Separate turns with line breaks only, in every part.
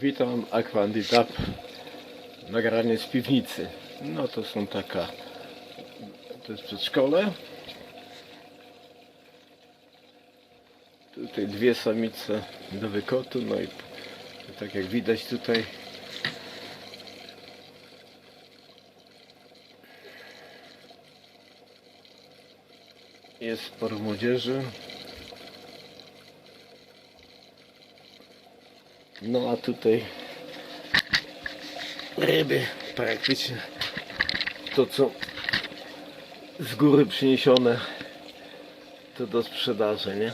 Witam, Aquanditap. Nagranie z piwnicy. No to są taka. To jest przedszkole. Tutaj dwie samice do wykotu. No i tak jak widać tutaj. Jest sporo młodzieży. No a tutaj ryby praktycznie to co z góry przyniesione to do sprzedaży, nie?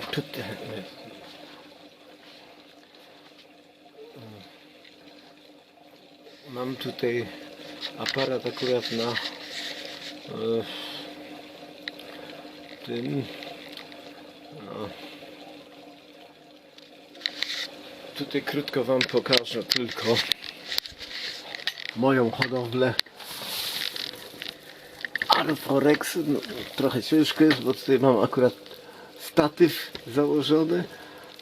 Tutaj mam tutaj aparat akurat na e, tym no, Tutaj krótko Wam pokażę tylko moją hodowlę Alforex. No, trochę ciężko jest, bo tutaj mam akurat statyw założony.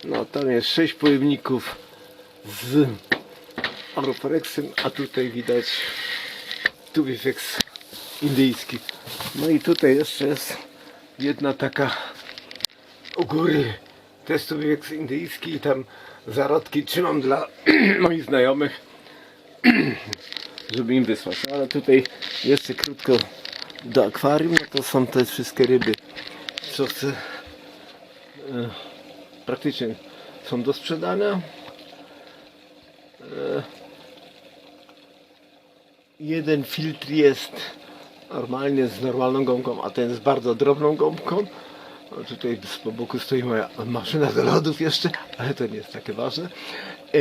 No tam jest 6 pojemników z Alforexem, a tutaj widać Tubifex indyjski. No i tutaj jeszcze jest jedna taka u góry to jest Tubifex indyjski i tam zarodki trzymam dla moich znajomych, żeby im wysłać. No, ale tutaj jeszcze krótko do akwarium, no to są te wszystkie ryby, co chcę e, praktycznie są do sprzedania. E, jeden filtr jest normalnie z normalną gąbką, a ten z bardzo drobną gąbką. Tutaj z boku stoi moja maszyna do lodów jeszcze, ale to nie jest takie ważne. E,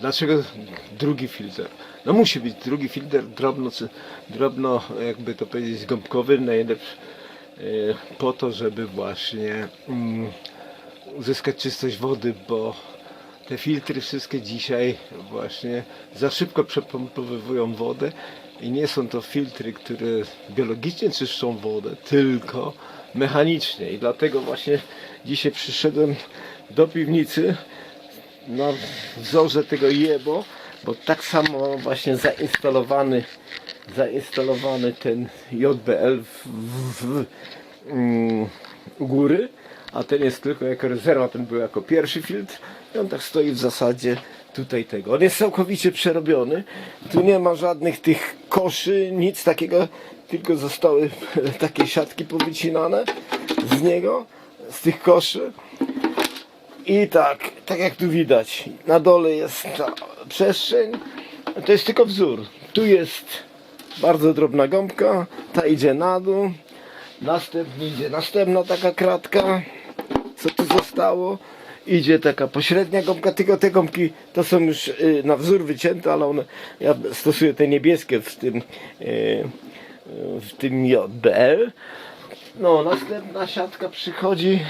dlaczego drugi filtr? No musi być drugi filtr drobno, drobno jakby to powiedzieć gąbkowy, najlepszy e, po to, żeby właśnie mm, uzyskać czystość wody, bo te filtry wszystkie dzisiaj właśnie za szybko przepompowywują wodę i nie są to filtry, które biologicznie czyszczą wodę, tylko mechanicznie i dlatego właśnie dzisiaj przyszedłem do piwnicy na wzorze tego jebo, bo tak samo właśnie zainstalowany zainstalowany ten JBL w, w, w mm, góry, a ten jest tylko jako rezerwa, ten był jako pierwszy filtr. I on tak stoi w zasadzie tutaj tego. On jest całkowicie przerobiony, tu nie ma żadnych tych koszy, nic takiego, tylko zostały takie siatki powycinane z niego, z tych koszy. I tak, tak jak tu widać, na dole jest ta przestrzeń, to jest tylko wzór. Tu jest bardzo drobna gąbka, ta idzie na dół, następnie idzie następna taka kratka, co tu zostało. Idzie taka pośrednia gąbka, tylko te gąbki to są już y, na wzór wycięte, ale one, ja stosuję te niebieskie w tym, y, w tym JBL. No, następna siatka przychodzi.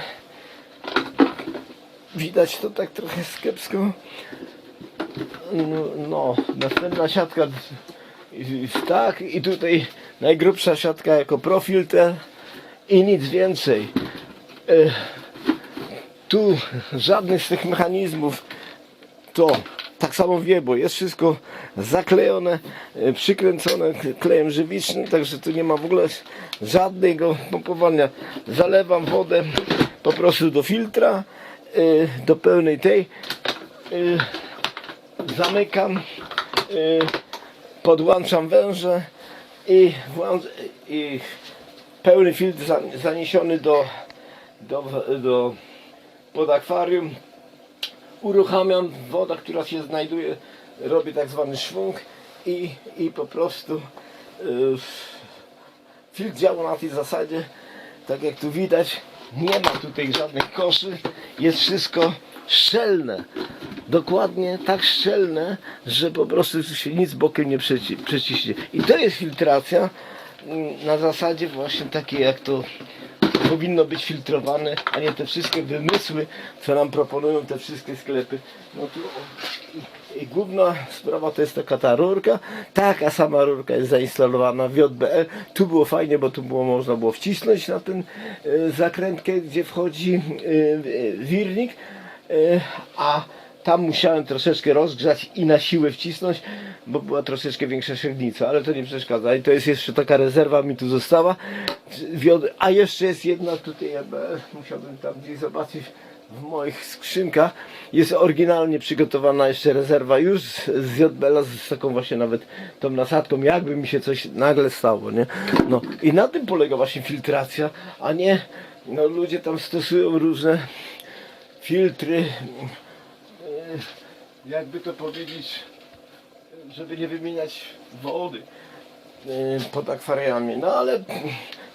Widać to tak trochę kiepsko. No, no, następna siatka tak i tutaj najgrubsza siatka jako profilter i nic więcej. E, tu żadnych z tych mechanizmów to tak samo wie, bo jest wszystko zaklejone, e, przykręcone klejem żywicznym, także tu nie ma w ogóle żadnego pompowania. Zalewam wodę po prostu do filtra, e, do pełnej tej, e, zamykam, podłączam węże i, i pełny filtr za- zaniesiony do, do, do pod akwarium uruchamiam woda, która się znajduje, robię tak zwany szwung i, i po prostu yy, filtr działa na tej zasadzie, tak jak tu widać, nie ma tutaj żadnych koszy, jest wszystko szczelne. Dokładnie tak szczelne, że po prostu tu się nic bokiem nie przeci przeciśnie. I to jest filtracja mm, na zasadzie właśnie takiej jak to powinno być filtrowane, a nie te wszystkie wymysły, co nam proponują te wszystkie sklepy. No tu, i, główna sprawa to jest taka ta rurka. Taka sama rurka jest zainstalowana w JBL. Tu było fajnie, bo tu było można było wcisnąć na ten e, zakrętkę, gdzie wchodzi e, e, wirnik. a tam musiałem troszeczkę rozgrzać i na siłę wcisnąć, bo była troszeczkę większa średnica, ale to nie przeszkadza. I to jest jeszcze taka rezerwa mi tu została. A jeszcze jest jedna tutaj, EBL, musiałbym tam gdzieś zobaczyć w moich skrzynkach. Jest oryginalnie przygotowana jeszcze rezerwa już z JBL z taką właśnie nawet tą nasadką, jakby mi się coś nagle stało, nie? No i na tym polega właśnie filtracja, a nie, no ludzie tam stosują różne filtry, jakby to powiedzieć, żeby nie wymieniać wody e, pod akwariami. No ale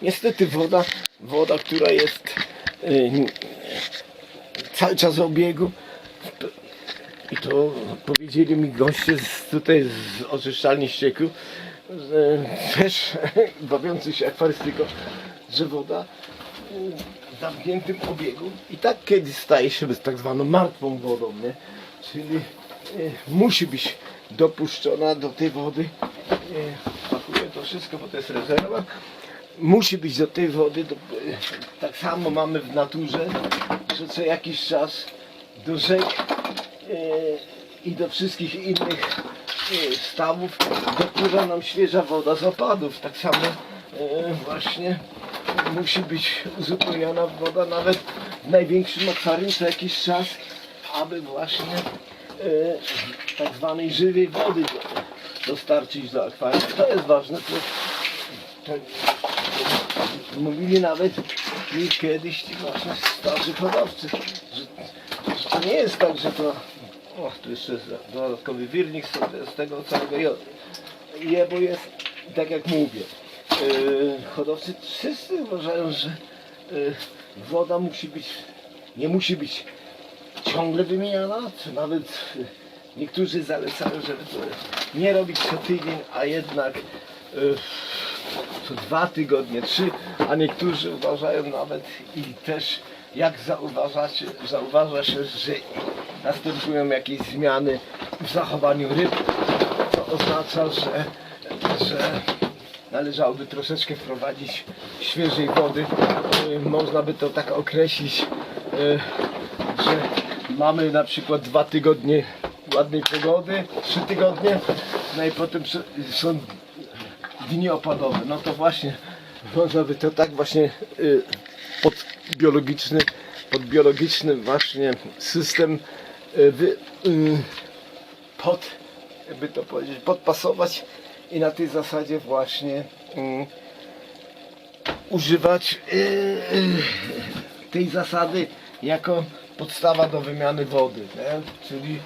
niestety woda, woda, która jest e, cały czas w obiegu i to powiedzieli mi goście z, tutaj z oczyszczalni ścieków, że też bawiący się akwarystyką, że woda w zamkniętym obiegu i tak kiedyś staje się tak zwaną martwą wodą, nie? Czyli e, musi być dopuszczona do tej wody. E, pakuję to wszystko, bo to jest rezerwa. Musi być do tej wody, do, e, tak samo mamy w naturze, że co jakiś czas do rzek i do wszystkich innych stawów dopływa nam świeża woda z opadów. Tak samo właśnie musi być uzupełniona woda nawet w największym akwarium co jakiś czas, aby właśnie e, tak zwanej żywej wody do- dostarczyć do akwarium. To jest ważne. To, to, mówili nawet mi kiedyś ci właśnie starzy hodowcy, że, że to nie jest tak, że to o, tu jeszcze jest dodatkowy wirnik z, tego całego jo- jebo jest tak jak mówię. Yy, hodowcy wszyscy uważają, że yy, woda musi być, nie musi być ciągle wymieniana, czy nawet yy, niektórzy zalecają, żeby nie robić co tydzień, a jednak yy, co dwa tygodnie, trzy, a niektórzy uważają nawet i też jak zauważacie, zauważa się, że następują jakieś zmiany w zachowaniu ryb, to oznacza, że, że należałoby troszeczkę wprowadzić świeżej wody. Y, Można by to tak określić, y, że mamy na przykład dwa tygodnie ładnej pogody, trzy tygodnie, no i potem są dni opadowe. No to właśnie można by to tak właśnie y, pod biologiczny, pod biologiczny właśnie system y, wy, y, pod, jakby to powiedzieć, podpasować i na tej zasadzie właśnie używać tej zasady jako podstawa do wymiany wody, nie? czyli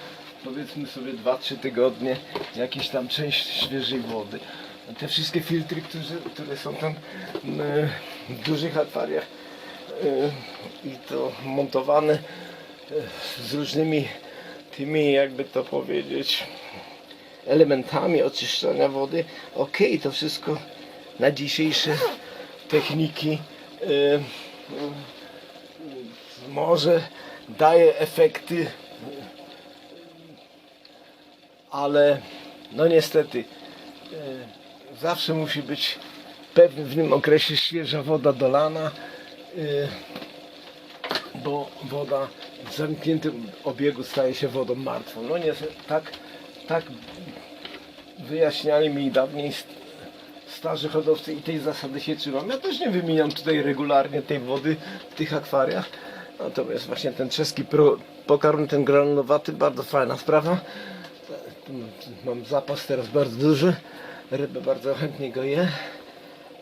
powiedzmy sobie 2-3 tygodnie jakiś tam część świeżej wody. Te wszystkie filtry, które, które są tam y, w dużych akwariach y, i to montowane y, z różnymi tymi jakby to powiedzieć elementami oczyszczania wody. Ok, to wszystko na dzisiejsze techniki y, może daje efekty, ale no niestety y, zawsze musi być w pewnym okresie świeża woda dolana, y, bo woda w zamkniętym obiegu staje się wodą martwą. No nie, tak, tak wyjaśniali mi dawniej st- starzy hodowcy i tej zasady się trzymam. Ja też nie wymieniam tutaj regularnie tej wody w tych akwariach. Natomiast właśnie ten czeski pro, pokarm, ten granulowaty, bardzo fajna sprawa. Mam zapas teraz bardzo duży. Ryby bardzo chętnie go je.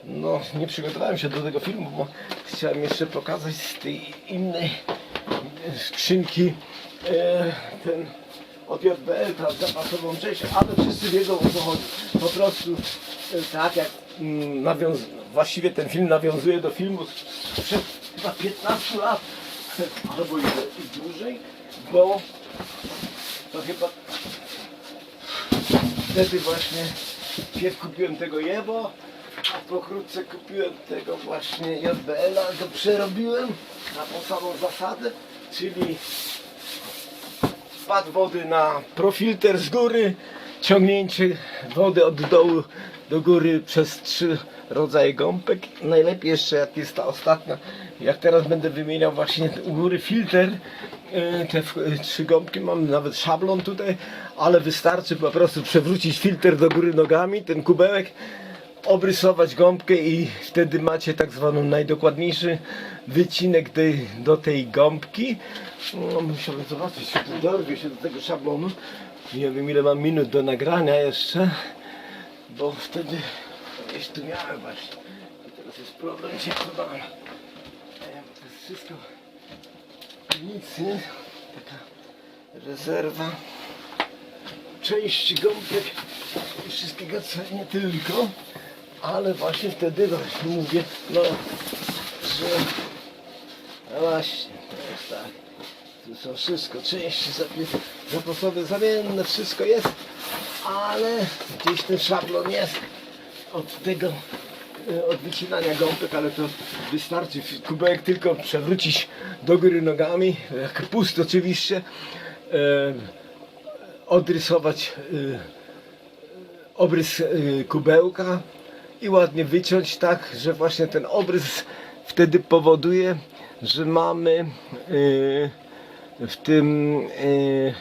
No, nie przygotowałem się do tego filmu, bo chciałem jeszcze pokazać z tej innej skrzynki e, ten od JBL, prawda, pasową część, ale wszyscy wiedzą o co chodzi. Po prostu e, tak jak mm, właściwie ten film nawiązuje do filmu sprzed chyba 15 lat, albo i, dłużej, bo to chyba wtedy właśnie pierw kupiłem tego Jebo, a pokrótce kupiłem tego właśnie JBL-a, go przerobiłem na tą samą zasadę, czyli wpad wody na profilter z góry, ciągnięcie wody od dołu do góry przez trzy rodzaje gąbek. Najlepiej jeszcze jak jest ta ostatnia, jak teraz będę wymieniał właśnie u góry filtr, e, te e, trzy gąbki, mam nawet szablon tutaj, ale wystarczy po prostu przewrócić filtr do góry nogami, ten kubełek, obrysować gąbkę i wtedy macie tak zwaną najdokładniejszy wycinek do tej gąbki. No, musiałem zobaczyć, czy tu dorwie się do tego szablonu. Nie wiem ile mam minut do nagrania jeszcze, bo wtedy gdzieś tu miałem właśnie. I teraz jest problem, gdzie to mam. E, To jest wszystko nic, nie? Taka rezerwa części gąbek i wszystkiego co nie tylko, ale właśnie wtedy właśnie mówię, no, że no właśnie, to jest tak. Tu są wszystko, części zapasowe, zamienne, wszystko jest, ale gdzieś ten szablon jest od tego, od wycinania gąbek, ale to wystarczy. Kubełek tylko przewrócić do góry nogami, jak pusty oczywiście, e, odrysować y, obrys y, kubełka i ładnie wyciąć tak, że właśnie ten obrys wtedy powoduje, że mamy y, w tym y,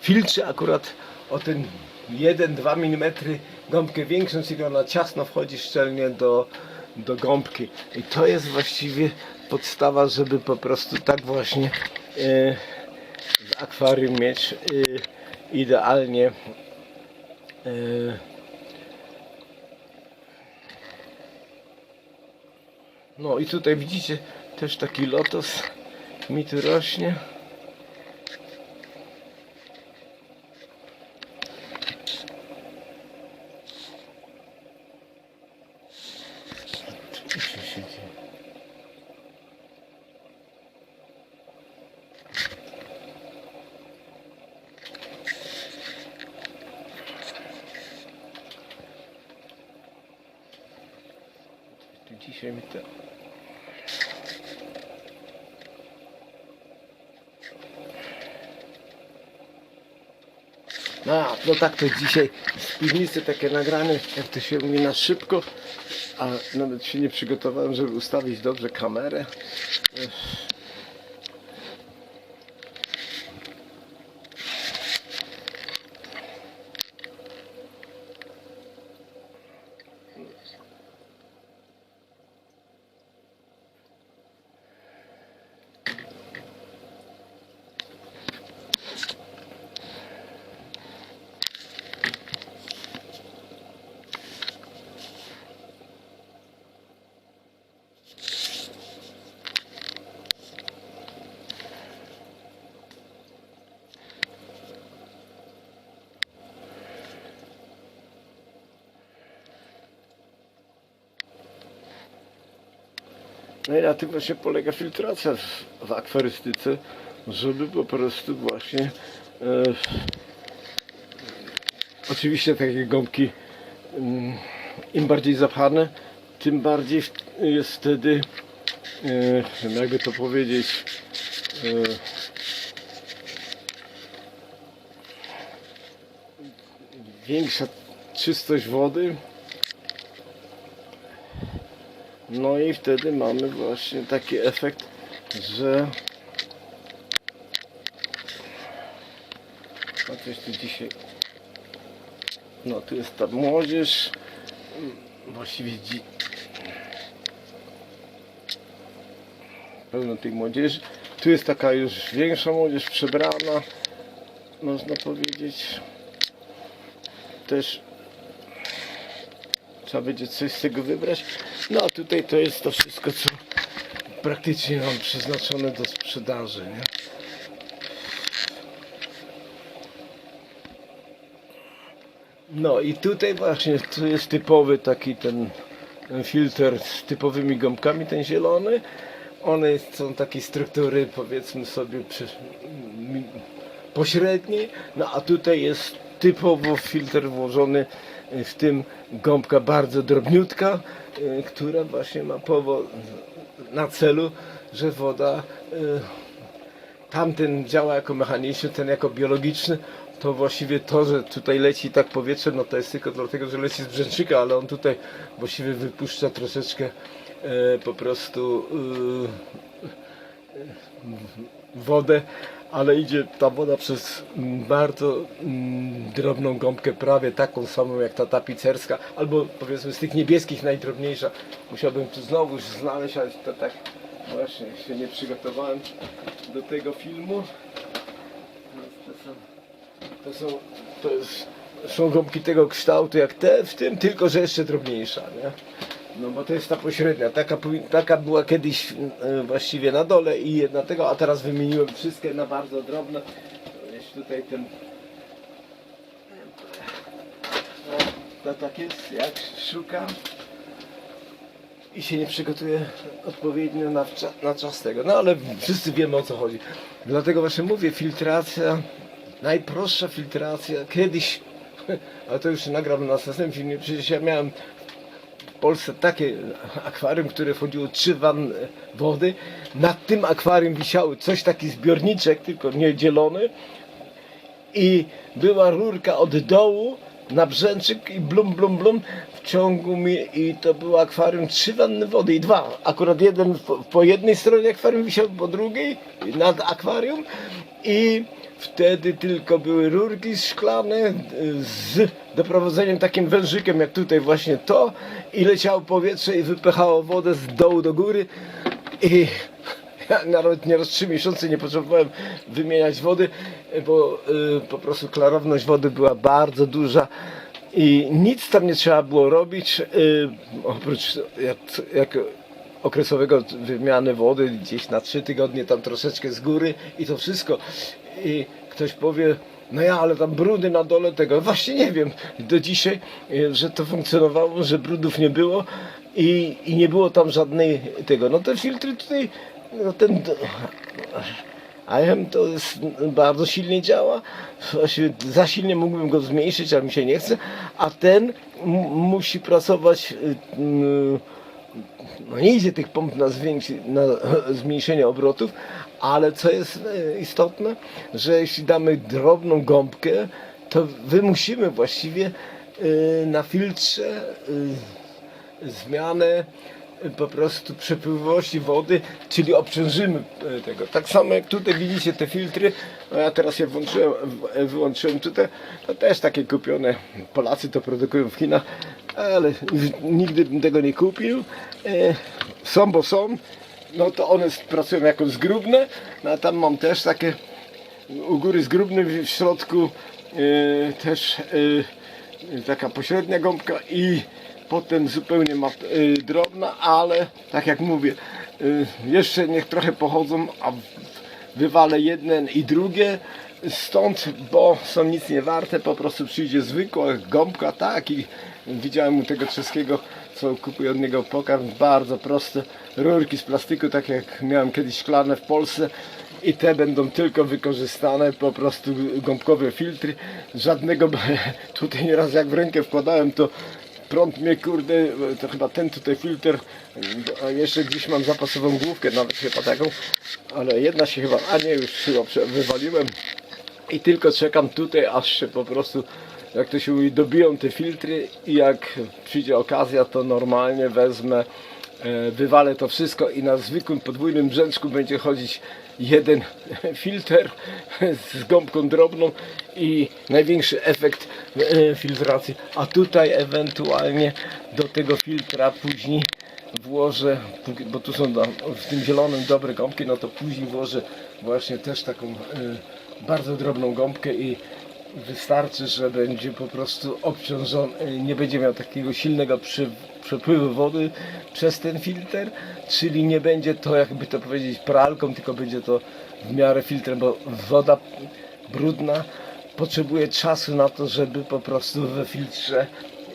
filtrze akurat o ten 1-2 mm gąbkę większą, czyli ona ciasno wchodzi szczelnie do, do gąbki. I to jest właściwie podstawa, żeby po prostu tak właśnie y, w akwarium mieć y, idealnie y, no i tutaj widzicie też taki lotos mi tu rośnie tak to dzisiaj z piwnicy takie nagranie, jak to się mówi na szybko, a nawet się nie przygotowałem, żeby ustawić dobrze kamerę. Na tym właśnie polega filtracja w, akwarystyce, żeby po prostu właśnie e, oczywiście takie gąbki mm, im bardziej zapchane, tym bardziej jest wtedy e, jakby to powiedzieć e, większa czystość wody no i wtedy mamy właśnie taki efekt, że a tu dzisiaj no tu jest ta młodzież właściwie dzi... pełno tej młodzieży. Tu jest taka już większa młodzież przebrana można powiedzieć. Też trzeba będzie coś z tego wybrać. No a tutaj to jest to wszystko, co praktycznie mam przeznaczone do sprzedaży. Nie? No i tutaj właśnie tu jest typowy taki ten filtr z typowymi gąbkami, ten zielony. One są takiej struktury powiedzmy sobie pośredniej, no a tutaj jest typowo filtr włożony w tym gąbka bardzo drobniutka, y, która właśnie ma powo na celu, że woda y, tamten działa jako mechaniczny, ten jako biologiczny, to właściwie to, że tutaj leci tak powietrze, no to jest tylko dlatego, że leci z brzęczyka, ale on tutaj właściwie wypuszcza troszeczkę po prostu wodę, ale idzie ta woda przez mm, bardzo mm, drobną gąbkę, prawie taką samą jak ta tapicerska, albo powiedzmy z tych niebieskich najdrobniejsza. Musiałbym tu znowu znaleźć, ale to tak właśnie się nie przygotowałem do tego filmu. To są, to są, to jest, są gąbki tego kształtu jak te w tym, tylko że jeszcze drobniejsza, nie? No bo to jest ta pośrednia, taka, taka była kiedyś e, właściwie na dole i jedna tego, a teraz wymieniłem wszystkie na bardzo drobne. Jest tutaj ten... To tak jest, jak szukam i się nie przygotuje odpowiednio na, na czas tego. No ale wszyscy wiemy o co chodzi. Dlatego właśnie mówię, filtracja, najprostsza filtracja, kiedyś, ale to już nagram na następnym filmie, przecież ja miałem Polsce takie akwarium, które wchodziło trzy wanny wody. Nad tym akwarium wisiały coś taki zbiorniczek, tylko nie dzielony. I była rurka od dołu na brzęczyk i blum, blum, blum w ciągu mi i to było akwarium trzy wanny wody i dwa. Akurat jeden po, po jednej stronie akwarium wisiał po drugiej nad akwarium i wtedy tylko były rurki szklane y, z doprowadzeniem takim wężykiem jak tutaj właśnie to i leciało powietrze i wypychało wodę z dołu do góry. I ja nawet nieraz trzy miesiące nie potrzebowałem wymieniać wody, bo y, po prostu klarowność wody była bardzo duża i nic tam nie trzeba było robić, y, oprócz jak, jak okresowego wymiany wody gdzieś na trzy tygodnie tam troszeczkę z góry i to wszystko. I ktoś powie, no ja, ale tam brudy na dole tego. Właśnie nie wiem do dzisiaj, y, że to funkcjonowało, że brudów nie było i, i nie było tam żadnej tego. No te filtry tutaj, no ten IM to jest, bardzo silnie działa. Właściwie za silnie mógłbym go zmniejszyć, ale mi się nie chce. A ten musi pracować. y, y, no nie idzie tych pomp na, na zmniejszenie obrotów, ale co jest e, istotne, że jeśli damy drobną gąbkę, to wymusimy właściwie e, na filtrze e, zmianę po prostu przepływowości wody, czyli obciążymy tego. Tak samo jak tutaj widzicie te filtry, no ja teraz je włączyłem, wyłączyłem tutaj, to też takie kupione, Polacy to produkują w Chinach, ale nigdy bym tego nie kupił. E, Są, bo są, no to one pracują jako zgrubne, no a tam mam też takie u góry zgrubny, w środku e, też e, taka pośrednia gąbka i potem zupełnie ma, drobna, ale tak jak mówię, jeszcze niech trochę pochodzą, a wywalę jeden i drugie stąd, bo są nic nie warte, po prostu przyjdzie zwykła gąbka, tak i widziałem u tego czeskiego, co kupuję od niego pokarm, bardzo proste rurki z plastiku, tak jak miałem kiedyś szklane w Polsce. I te będą tylko wykorzystane, po prostu gąbkowe filtry, żadnego, tutaj nieraz jak w rękę wkładałem to prąd mnie kurde, to chyba ten tutaj filtr, a jeszcze gdzieś mam zapasową główkę, nawet chyba taką, ale jedna się chyba, a nie już chyba wywaliłem. I tylko czekam tutaj, aż się po prostu, jak to się mówi, dobiją te filtry i jak przyjdzie okazja, to normalnie wezmę, e, wywalę to wszystko i na zwykłym podwójnym brzęczku będzie chodzić jeden filtr z gąbką drobną i największy efekt e, filtracji. A tutaj ewentualnie do tego filtra później włożę, bo tu są w tym zielonym dobre gąbki, no to później włożę właśnie też taką e, bardzo drobną gąbkę i wystarczy, że będzie po prostu obciążony, nie będzie miał takiego silnego przy, przepływu wody przez ten filtr, czyli nie będzie to jakby to powiedzieć pralką, tylko będzie to w miarę filtrem, bo woda brudna potrzebuje czasu na to, żeby po prostu we filtrze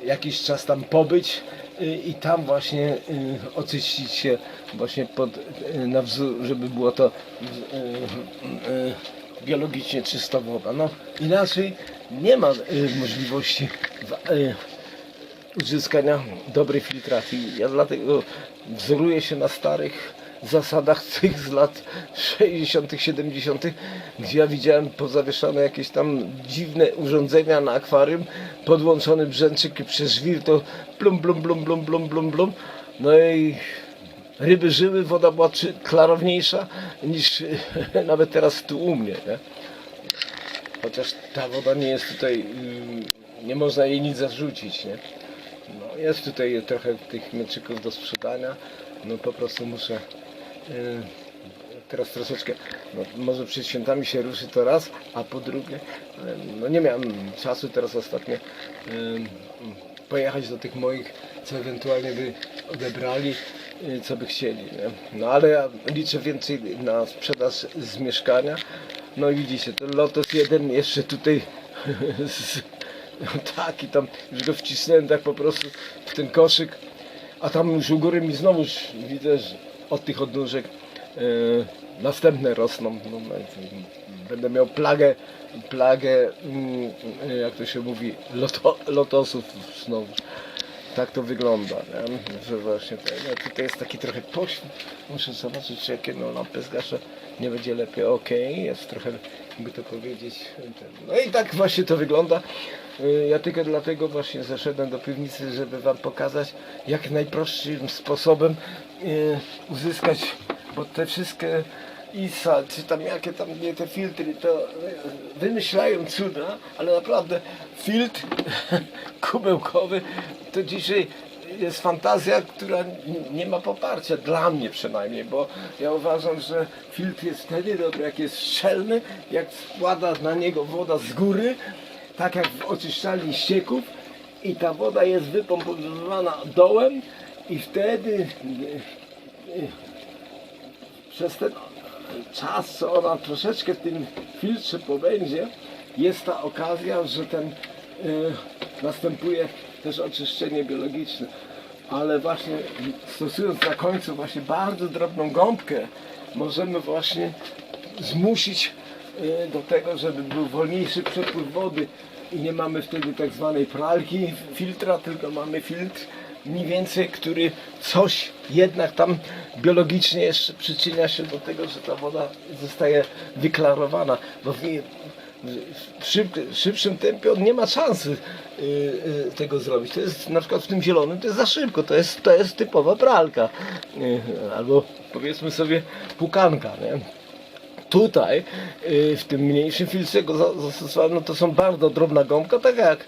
jakiś czas tam pobyć y, i tam właśnie y, oczyścić się właśnie pod, y, na wzór, żeby było to biologicznie czysta woda. No inaczej nie ma y, możliwości y, uzyskania dobrej filtracji. Ja dlatego wzoruję się na starych zasadach tych z lat 60., 70., gdzie ja widziałem pozawieszane jakieś tam dziwne urządzenia na akwarium, podłączony brzęczyk przez żwir to blum, blum, blum, blum, blum, blum. No i ryby żyły, woda była czy- klarowniejsza niż nawet teraz tu u mnie. Nie? Chociaż ta woda nie jest tutaj, ym, nie można jej nic zarzucić, nie? No, jest tutaj trochę tych mieczyków do sprzedania, no po prostu muszę yy, teraz troszeczkę, no, może przed świętami się ruszy to raz, a po drugie, no nie miałem czasu teraz ostatnio yy, pojechać do tych moich, co ewentualnie by odebrali, co by chcieli, nie? No ale ja liczę więcej na sprzedaż z mieszkania, no i widzicie, ten Lotos jeden jeszcze tutaj no tak i tam już go wcisnąłem tak po prostu w ten koszyk, a tam już u góry mi znowu widzę, że od tych odnóżek e, następne rosną. No, no, będę miał plagę, plagę, mm, e, jak to się mówi, loto, lotosów znowu. Tak to wygląda, nie? że właśnie tutaj, no, tutaj jest taki trochę poświat. Muszę zobaczyć, czy jakie no, lampy zgaszę, nie będzie lepiej. Ok, jest trochę, jakby to powiedzieć. No i tak właśnie to wygląda. Y, Ja tylko dlatego właśnie zeszedłem do piwnicy, żeby Wam pokazać, jak najprostszym sposobem y, uzyskać, bo te wszystkie ISA, czy tam jakie tam nie te filtry, to y, wymyślają cuda, ale naprawdę filtr kubełkowy to dzisiaj jest fantazja, która nie ma poparcia, dla mnie przynajmniej, bo ja uważam, że filtr jest wtedy dobry, jak jest szczelny, jak spada na niego woda z góry, tak jak w oczyszczalni ścieków i ta woda jest wypompowywana dołem i wtedy y, y, przez ten czas, co ona troszeczkę w tym filtrze pobędzie, jest ta okazja, że ten y, następuje też oczyszczenie biologiczne. Ale właśnie stosując na końcu właśnie bardzo drobną gąbkę, możemy właśnie zmusić y, do tego, żeby był wolniejszy przepływ wody i nie mamy wtedy tak zwanej pralki filtra, tylko mamy filtr mniej więcej, który coś jednak tam biologicznie jeszcze przyczynia się do tego, że ta woda zostaje wyklarowana, bo w, w szyb, szybszym tempie on nie ma szansy y, y, tego zrobić. To jest na przykład w tym zielonym to jest za szybko, to jest, to jest typowa pralka. Y, albo powiedzmy sobie pukanka. Nie? Tutaj, y, w tym mniejszym filtrze go za- zastosowano, to są bardzo drobna gąbka, tak jak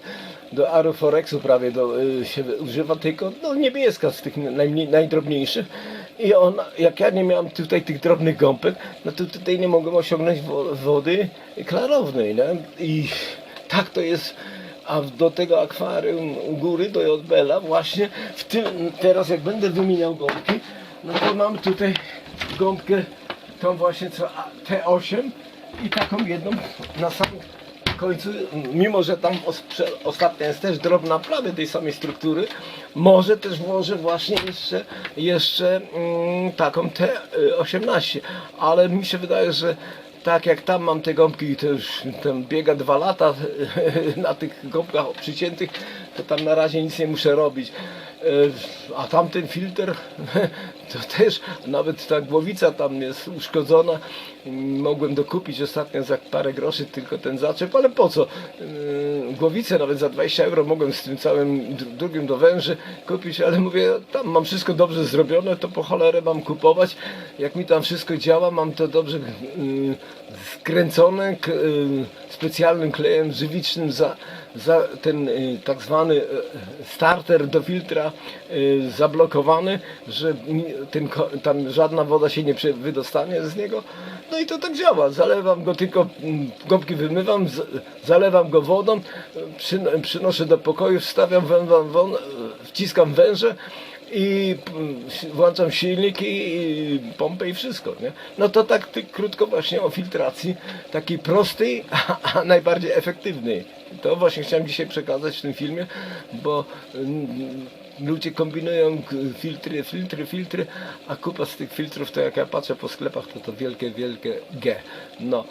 do Aeroforexu prawie do, y, się używa, tylko no, niebieska z tych najmniej, najdrobniejszych. I on, jak ja nie miałem tutaj tych drobnych gąbek, no to tutaj nie mogłem osiągnąć wo- wody klarownej. Nie? I tak to jest a do tego akwarium u góry, do Jodbela, właśnie w tym, teraz jak będę wymieniał gąbki, no to mam tutaj gąbkę tą właśnie co A- T8 i taką jedną na samym końcu, mimo że tam ostatnia jest też drobna prawie tej samej struktury, może też włożę właśnie jeszcze, jeszcze mm, taką T18, ale mi się wydaje, że tak jak tam mam te gąbki i to już tam biega dwa lata na tych gąbkach przyciętych, to tam na razie nic nie muszę robić. E, A tamten filtr to też, nawet ta głowica tam jest uszkodzona. Mogłem dokupić ostatnio za parę groszy tylko ten zaczep, ale po co? E, Głowicę nawet za 20 euro mogłem z tym całym dr- drugim do węży kupić, ale mówię, tam mam wszystko dobrze zrobione, to po cholerę mam kupować. Jak mi tam wszystko działa, mam to dobrze skręcone y, specjalnym klejem żywicznym za ten y, tak zwany y, starter do filtra y, zablokowany, że ten, tam żadna woda się nie wydostanie z niego. No i to tak działa. Zalewam go tylko, mm, gąbki wymywam, zalewam go wodą, przyn- przynoszę do pokoju, wstawiam, wciskam węże i włączam silniki i pompę i wszystko, nie? No to tak krótko właśnie o filtracji, takiej prostej, a, a najbardziej efektywnej. To właśnie chciałem dzisiaj przekazać w tym filmie, bo mm, ludzie kombinują filtry, filtry, filtry, a kupa z tych filtrów, to jak ja patrzę po sklepach, to to wielkie, wielkie G. No,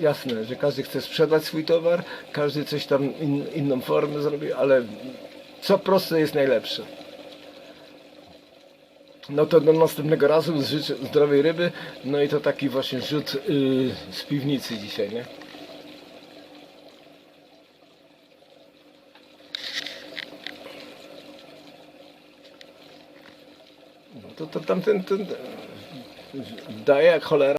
jasne, że każdy chce sprzedać swój towar, każdy coś tam in, inną formę zrobi, ale co proste jest najlepsze. No to do następnego razu życzę zdrowej ryby. No i to taki właśnie rzut yy, z piwnicy dzisiaj, nie? To, to tamten ten, daje jak cholera.